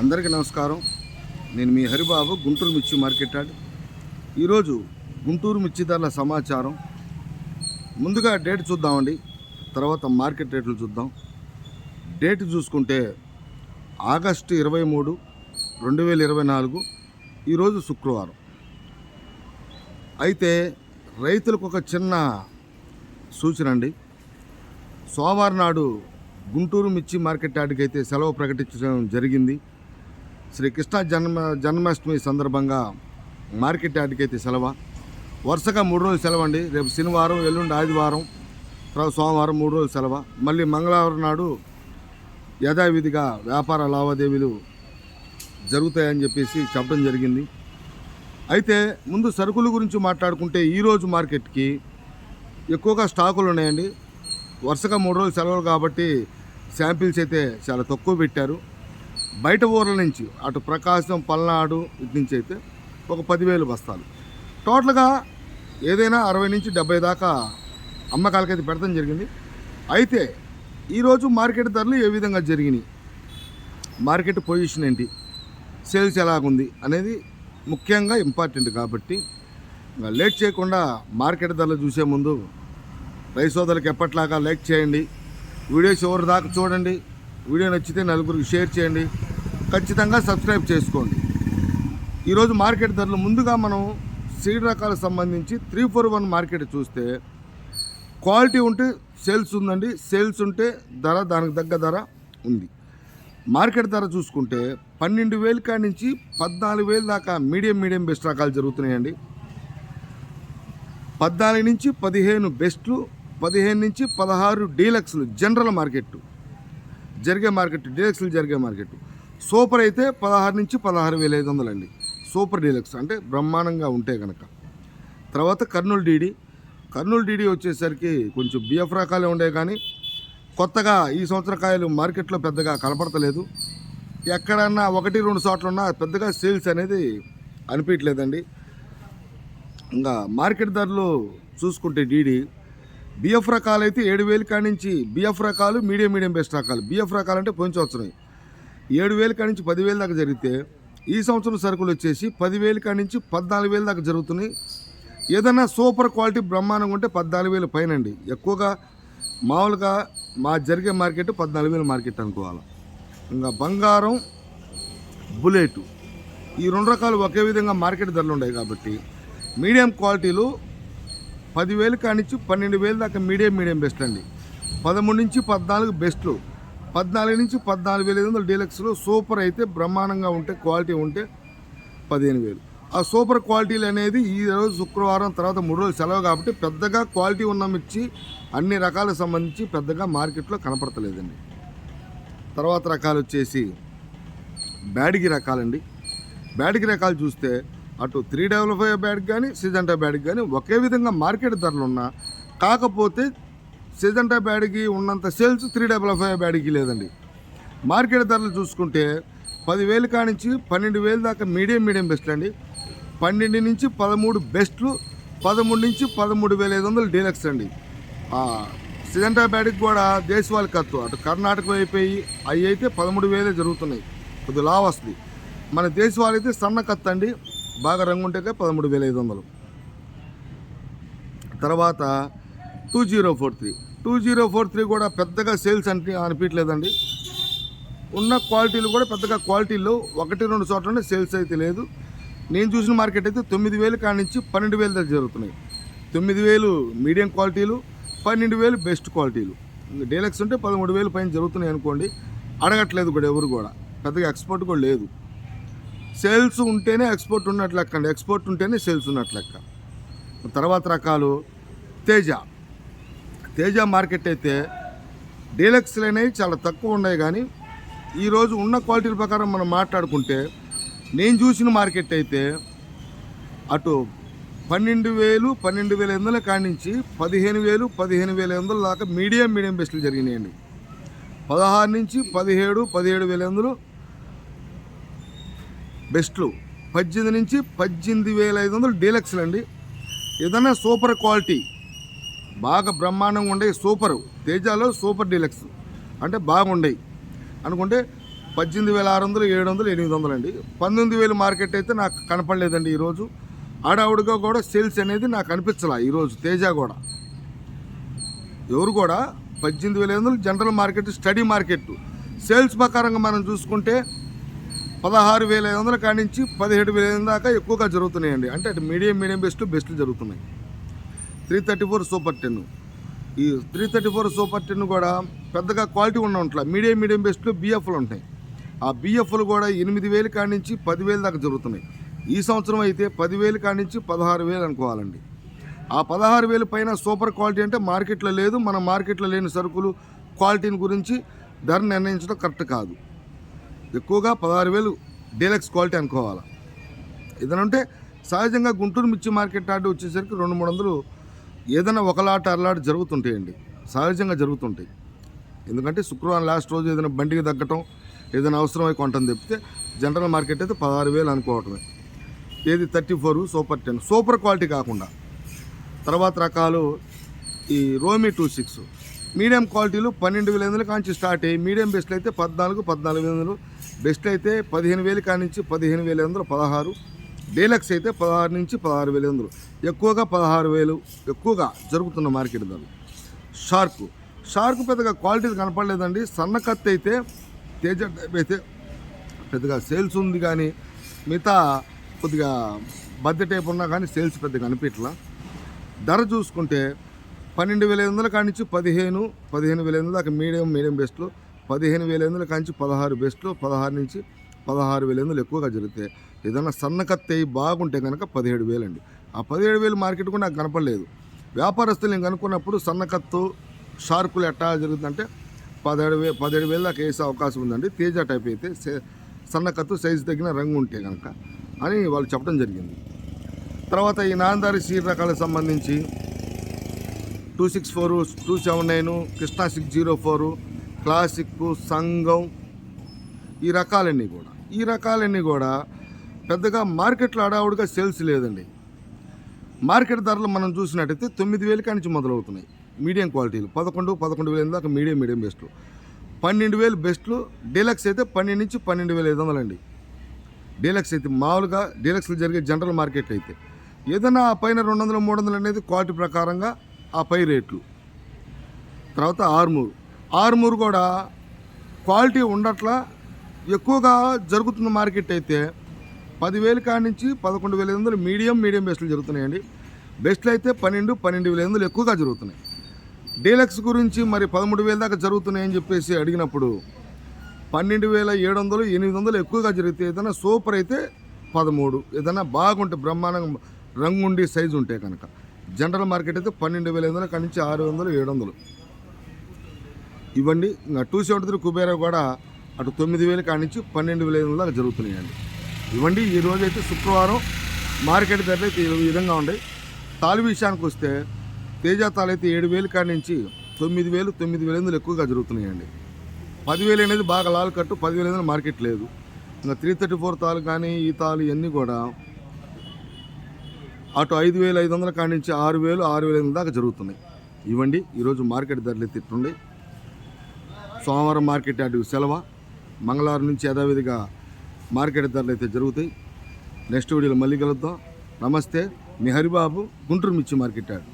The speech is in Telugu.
అందరికీ నమస్కారం. నేను మీ హరిబాబు గుంటూరు మిర్చి మార్కెట్ యార్డ్. ఈరోజు గుంటూరు మిర్చి ధరల సమాచారం. ముందుగా డేట్ చూద్దామండి. తర్వాత మార్కెట్ రేట్లు చూద్దాం. డేట్ చూసుకుంటే ఆగస్టు ఇరవై మూడు రెండు వేల ఇరవై నాలుగు ఈరోజు శుక్రవారం. అయితే రైతులకు ఒక చిన్న సూచన అండి. సోమవారం నాడు గుంటూరు మిర్చి మార్కెట్ యార్డ్కి అయితే సెలవు ప్రకటించడం జరిగింది. శ్రీకృష్ణ జన్మ జన్మాష్టమి సందర్భంగా మార్కెట్ యార్డ్కి అయితే సెలవు. వరుసగా మూడు రోజులు సెలవు అండి రేపు శనివారం ఎల్లుండి ఆదివారం తర్వాత సోమవారం మూడు రోజులు సెలవు. మళ్ళీ మంగళవారం నాడు యథావిధిగా వ్యాపార లావాదేవీలు జరుగుతాయని చెప్పేసి చెప్పడం జరిగింది. అయితే ముందు సరుకుల గురించి మాట్లాడుకుంటే ఈరోజు మార్కెట్కి ఎక్కువగా స్టాకులు ఉన్నాయండి. వరుసగా మూడు రోజులు సెలవులు కాబట్టి శాంపిల్స్ అయితే చాలా తక్కువ పెట్టారు. బయట ఊర్ల నుంచి అటు ప్రకాశం పల్నాడు ఇటు నుంచి అయితే ఒక పదివేలు బస్తాలు. టోటల్గా ఏదైనా అరవై నుంచి డెబ్బై దాకా అమ్మకాలకైతే పెడతాం జరిగింది. అయితే ఈరోజు మార్కెట్ ధరలు ఏ విధంగా జరిగినాయి? మార్కెట్ పొజిషన్ ఏంటి? సేల్స్ ఎలాగుంది అనేది ముఖ్యంగా ఇంపార్టెంట్ కాబట్టి లేట్ చేయకుండా మార్కెట్ ధరలు చూసే ముందు రైసోదలకు ఎప్పట్లాగా లైక్ చేయండి. వీడియో చివరి దాకా చూడండి. వీడియో నచ్చితే నలుగురికి షేర్ చేయండి. ఖచ్చితంగా సబ్స్క్రైబ్ చేసుకోండి. ఈరోజు మార్కెట్ ధరలు ముందుగా మనం సీడ్ రకాలకు సంబంధించి త్రీ ఫోర్ వన్ మార్కెట్ చూస్తే క్వాలిటీ ఉంటే సేల్స్ ఉందండి. సేల్స్ ఉంటే ధర దానికి తగ్గ ధర ఉంది. మార్కెట్ ధర చూసుకుంటే పన్నెండు వేలు కాడి నుంచి పద్నాలుగు వేలు దాకా మీడియం మీడియం బెస్ట్ రకాలు జరుగుతున్నాయండి. పద్నాలుగు నుంచి పదిహేను బెస్ట్లు పదిహేను నుంచి పదహారు డీలక్స్లు జనరల్ మార్కెట్ జరిగే మార్కెట్ డీలక్స్లు జరిగే మార్కెట్. సూపర్ అయితే పదహారు నుంచి పదహారు వేల ఐదు వందలండి సూపర్ డీలక్స్ అంటే బ్రహ్మాండంగా ఉంటే కనుక తర్వాత కర్నూలు డీడీ. కర్నూలు డీడీ వచ్చేసరికి కొంచెం బిఎఫ్ రకాలే ఉండే కానీ కొత్తగా ఈ సంవత్సర కాయలు మార్కెట్లో పెద్దగా కనపడతలేదు. ఎక్కడన్నా ఒకటి రెండు చోట్ల ఉన్నా పెద్దగా సేల్స్ అనేది అనిపించలేదండి ఇంకా మార్కెట్ ధరలు చూసుకుంటే డీడీ బిఎఫ్ రకాలు అయితే ఏడు వేలు కాడి నుంచి బిఎఫ్ రకాలు మీడియం మీడియం బెస్ట్ రకాలు. బిఎఫ్ రకాలు అంటే పొంచి వచ్చినాయి ఏడు వేలు కాడి నుంచి పదివేలు దాకా జరిగితే ఈ సంవత్సరం సరుకులు వచ్చేసి పదివేలు కాడి నుంచి పద్నాలుగు వేలు దాకా జరుగుతున్నాయి. ఏదైనా సూపర్ క్వాలిటీ బ్రహ్మాండంగా ఉంటే పద్నాలుగు వేలు పైన అండి. ఎక్కువగా మామూలుగా మా జరిగే మార్కెట్ పద్నాలుగు వేల మార్కెట్ అనుకోవాలి. ఇంకా బంగారం బుల్లెట్ ఈ రెండు రకాలు ఒకే విధంగా మార్కెట్ ధరలు ఉన్నాయి కాబట్టి మీడియం క్వాలిటీలు పదివేలు కానించి పన్నెండు వేలు దాకా మీడియం మీడియం బెస్ట్ అండి. పదమూడు నుంచి పద్నాలుగు బెస్ట్లు. పద్నాలుగు నుంచి పద్నాలుగు వేల ఐదు వందలు డీలక్స్లో సూపర్ అయితే బ్రహ్మాండంగా ఉంటే క్వాలిటీ ఉంటే పదిహేను వేలు. ఆ సూపర్ క్వాలిటీలు అనేది ఈ రోజు శుక్రవారం తర్వాత మూడు రోజులు సెలవు కాబట్టి పెద్దగా క్వాలిటీ ఉన్న మిర్చి అన్ని రకాలకు సంబంధించి పెద్దగా మార్కెట్లో కనపడతలేదండి. తర్వాత రకాలు వచ్చేసి బ్యాడిగి రకాలండి. బ్యాడిగి రకాలు చూస్తే అటు త్రీ డబల్ ఫైవ్ బ్యాడ్ కానీ సిజంటా బ్యాట్కి కానీ ఒకే విధంగా మార్కెట్ ధరలు ఉన్నా కాకపోతే సిజంటా బ్యాడ్కి ఉన్నంత సేల్స్ త్రీ డబల్ ఫైవ్ బ్యాడ్కి లేదండి. మార్కెట్ ధరలు చూసుకుంటే పదివేలు కానించి పన్నెండు వేలు దాకా మీడియం మీడియం బెస్ట్ అండి. పన్నెండు నుంచి పదమూడు బెస్ట్లు పదమూడు నుంచి పదమూడు వేల ఐదు వందలు డీలక్స్ అండి. సిజంటా బ్యాడ్కి కూడా దేశవాళి కత్తు అటు కర్ణాటక అయిపోయి అవి అయితే పదమూడు వేలే జరుగుతున్నాయి. కొద్ది లావ్ వస్తుంది. మన దేశవాళి అయితే సన్న కత్తండి అండి బాగా రంగు ఉంటే పదమూడు వేల ఐదు వందలు. తర్వాత two zero four three. Two zero four three కూడా పెద్దగా సేల్స్ అంటే అనిపించలేదండి ఉన్న క్వాలిటీలు కూడా పెద్దగా క్వాలిటీలో ఒకటి రెండు చోట్లనే సేల్స్ అయితే లేదు. నేను చూసిన మార్కెట్ అయితే తొమ్మిది వేలు కానించి నుంచి పన్నెండు వేలు దగ్గర జరుగుతున్నాయి. తొమ్మిది వేలు మీడియం క్వాలిటీలు పన్నెండు వేలు బెస్ట్ క్వాలిటీలు. డీలక్స్ ఉంటే పదమూడు వేలు పైన జరుగుతున్నాయి అనుకోండి. అడగట్లేదు కూడా ఎవరు కూడా. పెద్దగా ఎక్స్పోర్ట్ కూడా లేదు. సేల్స్ ఉంటేనే ఎక్స్పోర్ట్ ఉన్నట్లు లెక్క అండి. ఎక్స్పోర్ట్ ఉంటేనే సేల్స్ ఉన్నట్లు లెక్క. తర్వాత రకాలు తేజ. తేజ మార్కెట్ అయితే డీలక్స్లు అనేవి చాలా తక్కువ ఉన్నాయి కానీ ఈరోజు ఉన్న క్వాలిటీల ప్రకారం మనం మాట్లాడుకుంటే నేను చూసిన మార్కెట్ అయితే అటు పన్నెండు వేలు పన్నెండు వేల ఎనిమిదిల వందల కాడి నుంచి పదిహేను వేలు పదిహేను వేల ఎనిమిదిల దాకా మీడియం మీడియం బెస్ట్లు జరిగినాయండి. పదహారు నుంచి పదిహేడు పదిహేడు వేల ఐదు వందలు బెస్ట్లు. పద్దెనిమిది నుంచి పద్దెనిమిది వేల ఐదు వందలు డీలక్స్లు అండి ఏదైనా సూపర్ క్వాలిటీ. బాగా బ్రహ్మాండంగా ఉండే సూపర్. తేజాలో super deluxe. అంటే బాగుండేవి అనుకుంటే పద్దెనిమిది వేల ఆరు వందలు ఏడు వందలు ఎనిమిది వందలు అండి. పంతొమ్మిది వేలు మార్కెట్ అయితే నాకు కనపడలేదండి ఈరోజు. ఆడావుడిగా కూడా సేల్స్ అనేది నాకు కనిపించలా ఈరోజు తేజ కూడా. ఎవరు కూడా పద్దెనిమిది వేల ఐదు వందలు general market study market. Sales ప్రకారంగా మనం చూసుకుంటే పదహారు వేల ఐదు వందల కాడి నుంచి పదిహేడు వేల ఐదు దాకా ఎక్కువగా జరుగుతున్నాయండి. అంటే అటు మీడియం మీడియం బెస్ట్ బెస్ట్లు జరుగుతున్నాయి. Three thirty four super ten. ఈ three thirty four super ten కూడా పెద్దగా క్వాలిటీ ఉన్న ఉంట్లా. మీడియం మీడియం బెస్ట్లు బిఎఫ్లు ఉంటాయి. ఆ బిఎఫ్లు కూడా ఎనిమిది వేలు కాడి నుంచి పదివేలు దాకా జరుగుతున్నాయి. ఈ సంవత్సరం అయితే పదివేలు కాడి నుంచి పదహారు వేలు అనుకోవాలండి. ఆ పదహారు వేలు పైన సూపర్ క్వాలిటీ అంటే మార్కెట్లో లేదు. మన మార్కెట్లో లేని సరుకులు క్వాలిటీని గురించి ధర నిర్ణయించడం కరెక్ట్ కాదు. ఎక్కువగా పదహారు వేలు డీలక్స్ క్వాలిటీ అనుకోవాలి? ఏదనంటే సహజంగా గుంటూరు మిర్చి మార్కెట్ ఆర్డర్ వచ్చేసరికి రెండు మూడు వందలు ఏదైనా ఒకలాట అరలాట జరుగుతుంటాయండి. సహజంగా జరుగుతుంటాయి. ఎందుకంటే శుక్రవారం లాస్ట్ రోజు ఏదైనా బండికి తగ్గటం ఏదైనా అవసరమై కొంటాం తప్పితే జనరల్ మార్కెట్ అయితే పదహారు వేలు అనుకోవటమే. ఏది thirty four super ten super quality కాకుండా. తర్వాత రకాలు ఈ రోమి టూ సిక్స్. మీడియం క్వాలిటీలు పన్నెండు వేల ఐదు కాంచి స్టార్ట్ అయ్యి మీడియం బెస్ట్లు అయితే పద్నాలుగు పద్నాలుగు వందలు బెస్ట్ అయితే పదిహేను వేలు కానించి పదిహేను వేల వందలు పదహారు. డీలక్స్ అయితే పదహారు నుంచి పదహారు వేల వందలు. ఎక్కువగా పదహారు వేలు ఎక్కువగా జరుగుతున్న మార్కెట్ ధరలు షార్క్. షార్క్ పెద్దగా క్వాలిటీ కనపడలేదండి. సన్న కత్తి అయితే తేజ అయితే పెద్దగా సేల్స్ ఉంది కానీ మిగతా కొద్దిగా బద్దె టైప్ ఉన్నా కానీ సేల్స్ పెద్దగా కనిపించట్లా. ధర చూసుకుంటే పన్నెండు వేల ఐదు వందల కానించి పదిహేను పదిహేను వేల ఐదు వందల దాకా మీడియం మీడియం బెస్ట్లో. పదిహేను వేల ఎందుల కాంచి పదహారు బెస్ట్లో పదహారు నుంచి పదహారు వేల ఐదు ఎక్కువగా జరుగుతాయి. ఏదైనా సన్నకత్తయి బాగుంటే కనుక పదిహేడు వేలు అండి ఆ పదిహేడు వేలు మార్కెట్ కూడా నాకు కనపడలేదు. వ్యాపారస్తులు నేను కనుక్కున్నప్పుడు సన్నకత్తు షార్కులు ఎట్టా జరుగుతుందంటే పదిహేడు వే పదిహేడు వేలు దాకా వేసే అవకాశం ఉందండి. తేజ టైప్ అయితే సన్నకత్తు సైజు తగిన రంగు ఉంటే కనుక అని వాళ్ళు చెప్పడం జరిగింది. తర్వాత ఈ నాందారి సీడ్ రకాలకు సంబంధించి two six four two seven nine Krishna six zero four classic సంఘం ఈ రకాలన్నీ కూడా. ఈ రకాలన్నీ కూడా పెద్దగా మార్కెట్లో అడావుడిగా సేల్స్ లేదండి. మార్కెట్ ధరలు మనం చూసినట్టయితే తొమ్మిది వేల కానించి మొదలవుతున్నాయి. మీడియం క్వాలిటీలు పదకొండు పదకొండు వేల దాకా మీడియం మీడియం బెస్ట్లు. పన్నెండు వేలు బెస్ట్లు డీలక్స్ అయితే పన్నెండు నుంచి పన్నెండు వేల ఐదు వందలండి. డీలక్స్ అయితే మామూలుగా డీలక్స్లు జరిగే జనరల్ మార్కెట్ అయితే. ఏదైనా ఆ పైన రెండు వందలు మూడు వందలు అనేది క్వాలిటీ ప్రకారంగా ఆ పై రేట్లు. తర్వాత ఆర్మూర్. ఆర్మూర్ కూడా క్వాలిటీ ఉండట్లా. ఎక్కువగా జరుగుతున్న మార్కెట్ అయితే పదివేలు కాడి నుంచి పదకొండు వేల ఐదు వందలు మీడియం మీడియం బెస్ట్లు జరుగుతున్నాయండి. బెస్ట్లు అయితే పన్నెండు పన్నెండు వేల ఐదు వందలు ఎక్కువగా జరుగుతున్నాయి. డీలక్స్ గురించి మరి పదమూడు వేల దాకా జరుగుతున్నాయని చెప్పేసి అడిగినప్పుడు పన్నెండు వేల ఏడు వందలు ఎనిమిది వందలు ఎక్కువగా జరిగితే ఏదైనా సూపర్ అయితే పదమూడు. ఏదైనా బాగుంటే బ్రహ్మాండంగా రంగుండి సైజు ఉంటే కనుక. జనరల్ మార్కెట్ అయితే పన్నెండు వేల ఐదు వందల కాడి నుంచి ఆరు వందలు ఏడు వందలు. ఇవ్వండి. ఇంకా టూ సెవెంటీ త్రీ కుబేరా కూడా అటు తొమ్మిది వేల కానించి నుంచి పన్నెండు వేల ఐదు వందల దాకా జరుగుతున్నాయండి. ఇవ్వండి. ఈ రోజు అయితే శుక్రవారం మార్కెట్ ధరలు అయితే ఈ విధంగా ఉన్నాయి. తాలు విషయానికి వస్తే తేజ తాలు అయితే ఏడు వేలు కానించి నుంచి తొమ్మిది వేలు తొమ్మిది వేల ఎనిమిది ఎక్కువగా జరుగుతున్నాయండి. పదివేలు అనేది బాగా లాల్ కట్టు పదివేల ఎందుకు మార్కెట్ లేదు. ఇంకా త్రీ థర్టీ ఫోర్ తాలు కానీ ఈ తాలు ఇవన్నీ కూడా అటు ఐదు వేలు ఐదు వందల కాడి నుంచి ఆరు వేలు ఆరు వేల ఎనిమిది దాకా జరుగుతున్నాయి. ఇవ్వండి. ఈరోజు మార్కెట్ ధరలు ఎత్తిట్టుండే సోమవారం మార్కెట్ అటు సెలవు. మంగళవారం నుంచి యథావిధిగా మార్కెట్ ధరలు అయితే జరుగుతాయి. నెక్స్ట్ వీడియోలో మళ్ళీ కలుద్దాం. నమస్తే. మీ హరిబాబు గుంటూరు మిర్చి మార్కెట్ యార్డ్.